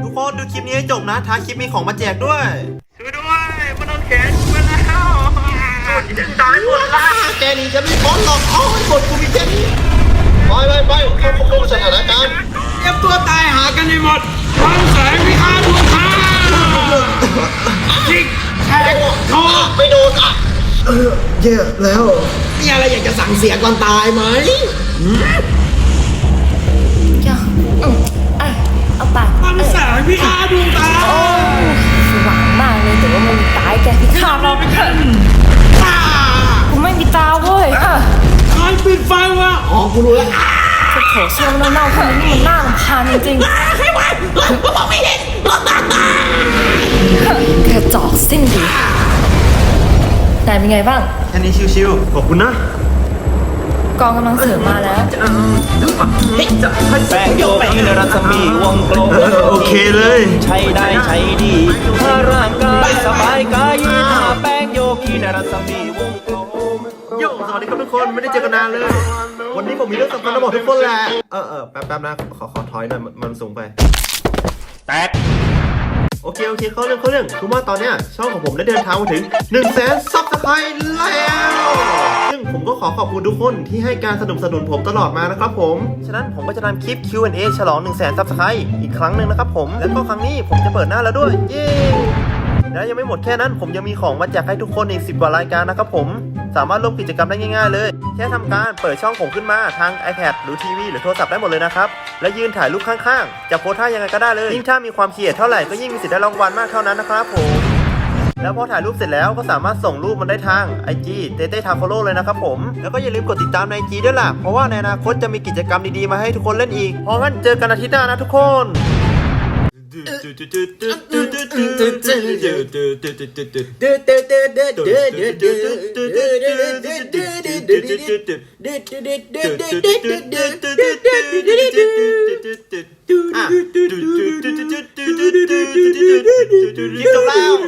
ทุกคนดูคลิปนี้ให้จบนะท้ายคลิปมีของมาแจกด้วยช่วยด้วยมันเอาแขนกูไปแล้วจะตายหมดละแกนี่จะไม่พ้นหรอกเอาให้กดกูมีแค่นี้ไปไปไปควบคุมสถานการณ์เตรียมตัวตายหากันให้หมดพลังแสงพิฆาตดวงตาจิกแทงคอไม่โดนอะเออแย่แล้วมีอะไรอยากจะสั่งเสียก่อนตายไหม เราเถอะกูไม่มีตาเว้ยอะใครปิดไฟวะอ๋อกูรู้แล้วจะโถเชี่ยวเน่าๆคนนี้มันน่ารำคาญจริงๆกระจอกสิ้นดีนายเป็นไงบ้าง แค่นี้ชิวๆ ขอบคุณนะ กองกำลังเสริมมาแล้วแป้งโยกีในรัศมีวงกลมเออโอเคเลย ใช้ได้ใช้ดี ถ้าร่างกายสบายกายถ้าแป้ งโยกีในรัศมีวงกลมโยสวัสดีครับทุกคนไม่ได้เจอกันนานเลย วันนี้ผมมีเรื่องสำคัญจะบอกทุกคนแหละเออเออแป๊บแป๊บนะขอขอถอยหน่อยมันมันสูงไป แตกโอเค โอเค เข้าเรื่องเข้าเรื่องคือว่าตอนเนี้ยช่องของผมได้เดินทางมาถึง1นึ่งแสนซับสไครต์แล้ว ซึ่งผมก็ขอขอบคุณทุกคนที่ให้การสนับสนุนผมตลอดมานะครับผม ฉะนั้นผมก็จะนำคลิป Q&A ฉลอง1นึ่งแสนซับสไครต์อีกครั้งหนึ่งนะครับผม แล้วก็ครั้งนี้ผมจะเปิดหน้าแล้วด้วย เย้ และยังไม่หมดแค่นั้น ผมยังมีของมาแจกให้ทุกคนอีก 10 กว่ารายการนะครับผม สามารถร่วมกิจกรรมได้ง่ายๆเลย แค่ทำการเปิดช่องผมขึ้นมาทาง iPad หรือทีวีหรือโทรศัพท์ได้หมดเลยนะครับ และยืนถ่ายรูปข้างๆ จะโพสท่ายังไงก็ได้เลย ยิ่งถ้ามีความเขียดเท่าไหร่ก็ยิ่งมีสิทธิ์ได้รางวัลมากเท่านั้นนะครับผม แล้วพอถ่ายรูปเสร็จแล้วก็สามารถส่งรูปมันได้ทาง IG เต้เต้ทาโฟโลเลยนะครับผม แล้วก็อย่าลืมกดติดตามใน IG ด้วยล่ะ เพราะว่าในอนาคตจะมีกิจกรรมดีๆมาให้ทุกคนเล่นอีกเพราะงั้นเจอกันอาทิตย์หน้านะทุกคน อะคลิปจบแล้ว